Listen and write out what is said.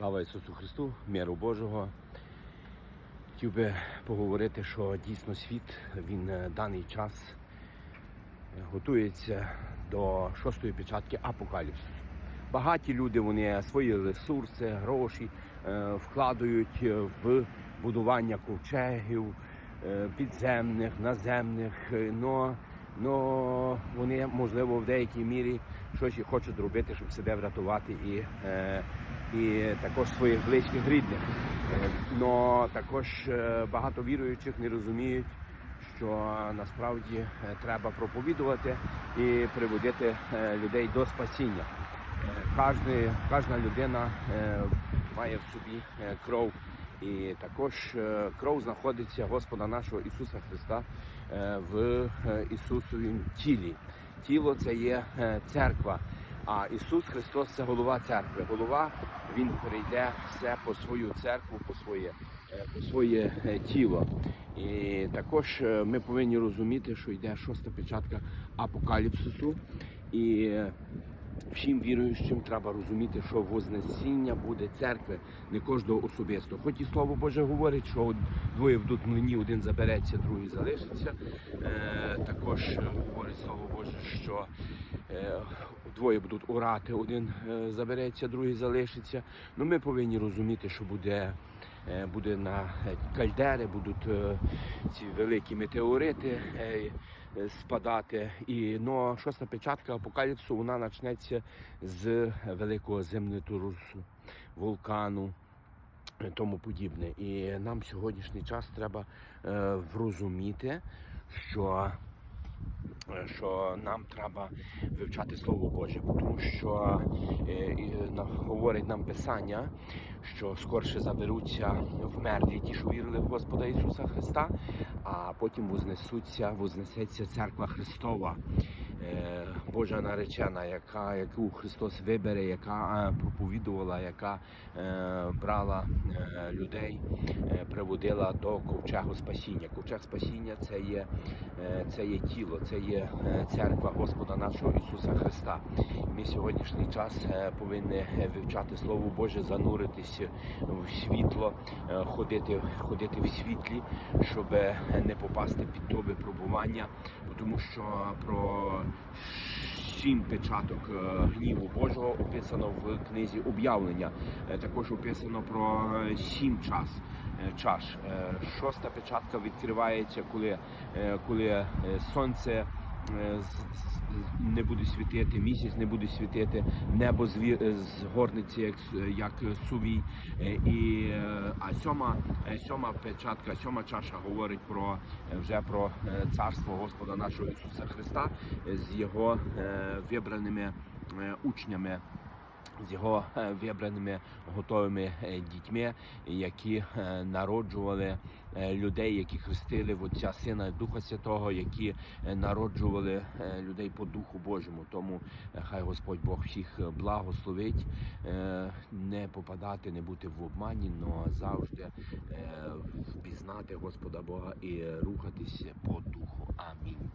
Слава Ісусу Христу, миру Божого. Хотів би поговорити, що дійсно світ, він е, даний час е, готується до шостої печатки апокаліпсису. Багаті люди вони свої ресурси, гроші е, вкладають в будування ковчегів підземних, наземних. Но, но вони можливо в деякій мірі щось хочуть робити, щоб себе врятувати і, і також своїх близьких рідних. Но також е, багато віруючих не розуміють, що насправді е, треба проповідувати і приводити е, людей до спасіння. Кожна, кожна людина має в собі кров. І також кров знаходиться Господа нашого Ісуса Христа в Ісусовім тілі. Тіло це є церква. А Ісус Христос це голова церкви. Голова Він прийде все по свою церкву, по своє, е, по своє е, тіло. І також е, ми повинні розуміти, що йде шоста печатка апокаліпсису. І всім віруючим треба розуміти, що вознесіння буде церкви, не кожного особисто. Хоч і слово Боже говорить, що двоє будуть млині, один забереться, другий залишиться. Також говорить слово Боже, що е, двоє будуть орати, один е, забереться, другий залишиться. Ну ми повинні розуміти, що буде. е, Буде на кальдери, будуть ці великі метеорити спадати. І ну, шоста печатка апокаліпсу вона почнеться з великого землетрусу, вулкану. Тому подібне. І нам сьогоднішній час треба е, врозуміти, що що нам треба вивчати Слово Боже, тому що е, говорить нам Писання, що скорше заберуться вмерлі ті, що вірили в Господа Ісуса Христа, а потім вознесуться, вознесеться церква Христова. Е, Божа наречена, яка яку Христос вибере, яка е, проповідувала, яка е, брала людей, приводила до ковчегу спасіння. Ковчег спасіння це є, це є тіло, це є церква Господа нашого Ісуса Христа. Ми сьогоднішній час повинні вивчати Слово Боже, зануритися в світло, ходити, ходити в світлі, щоб не попасти під то випробування, тому що про сім печаток е, гніву Божого описано в книзі об'явлення. Е, Також описано про сім час. е, Чаш. Шоста печатка відкривається, коли, коли сонце не буде світити, місяць не буде світити, небо е, згорнеться як, с- як сувій. Е, І, е, а сьома, е, сьома печатка, сьома чаша говорить про е, вже про е, царство Господа нашого Ісуса Христа е, з його е, вибраними е, учнями. З його е, вибраними готовими е, дітьми, які е, народжували людей, які хрестили в Отця Сина Духа Святого, які народжували людей по Духу Божому. Тому хай Господь Бог всіх благословить, не попадати, не бути в обмані, але завжди впізнати Господа Бога і рухатись по духу. Амінь.